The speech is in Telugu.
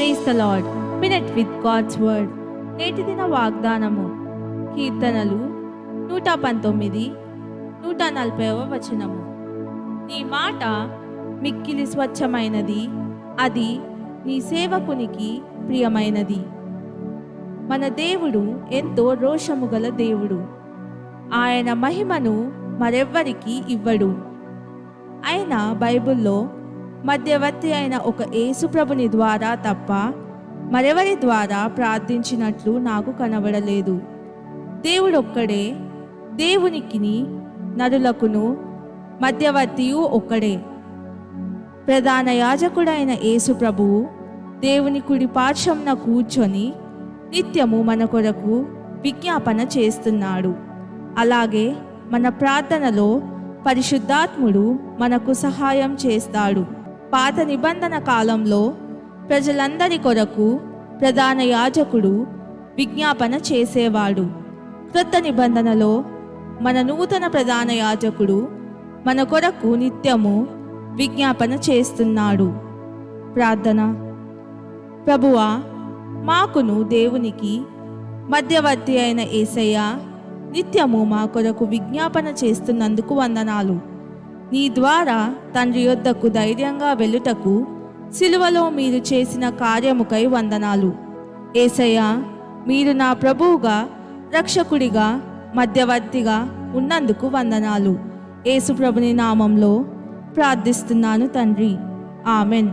Praise the lord minute with God's word నేటి దిన వాగ్దానము. కీర్తనలు నూట పంతొమ్మిది నూట నలభైవ వచనము. నీ మాట మిక్కిలి స్వచ్ఛమైనది. అది నీ సేవకునికి ప్రియమైనది. మన దేవుడు ఎంతో రోషము గల దేవుడు. ఆయన మహిమను మరెవ్వరికి ఇవ్వడు. అయినా బైబిల్లో మధ్యవర్తి అయిన ఒక యేసుప్రభుని ద్వారా తప్ప మరెవరి ద్వారా ప్రార్థించినట్లు నాకు కనబడలేదు. దేవుడొక్కడే దేవునికిని నరులకును మధ్యవర్తియు ఒక్కడే. ప్రధాన యాజకుడైన యేసు ప్రభువు దేవుని కుడి పార్శ్వంన కూర్చొని నిత్యము మన కొరకు విజ్ఞాపన చేస్తున్నాడు. అలాగే మన ప్రార్థనలో పరిశుద్ధాత్ముడు మనకు సహాయం చేస్తాడు. పాత నిబంధన కాలంలో ప్రజలందరి కొరకు ప్రధాన యాజకుడు విజ్ఞాపన చేసేవాడు. క్రొత్త నిబంధనలో మన నూతన ప్రధాన యాజకుడు మన కొరకు నిత్యము విజ్ఞాపన చేస్తున్నాడు. ప్రార్థన. ప్రభువా మాకును దేవునికి మధ్యవర్తి అయిన ఏసయ్య నిత్యము మా కొరకు విజ్ఞాపన చేస్తున్నందుకు వందనాలు. నీ ద్వారా తండ్రి యొద్దకు ధైర్యంగా వెళ్ళుటకు సిలువలో మీరు చేసిన కార్యముకై వందనాలు. ఏసయ్య మీరు నా ప్రభువుగా రక్షకుడిగా మధ్యవర్తిగా ఉన్నందుకు వందనాలు. ఏసుప్రభుని నామంలో ప్రార్థిస్తున్నాను తండ్రి. ఆమెన్.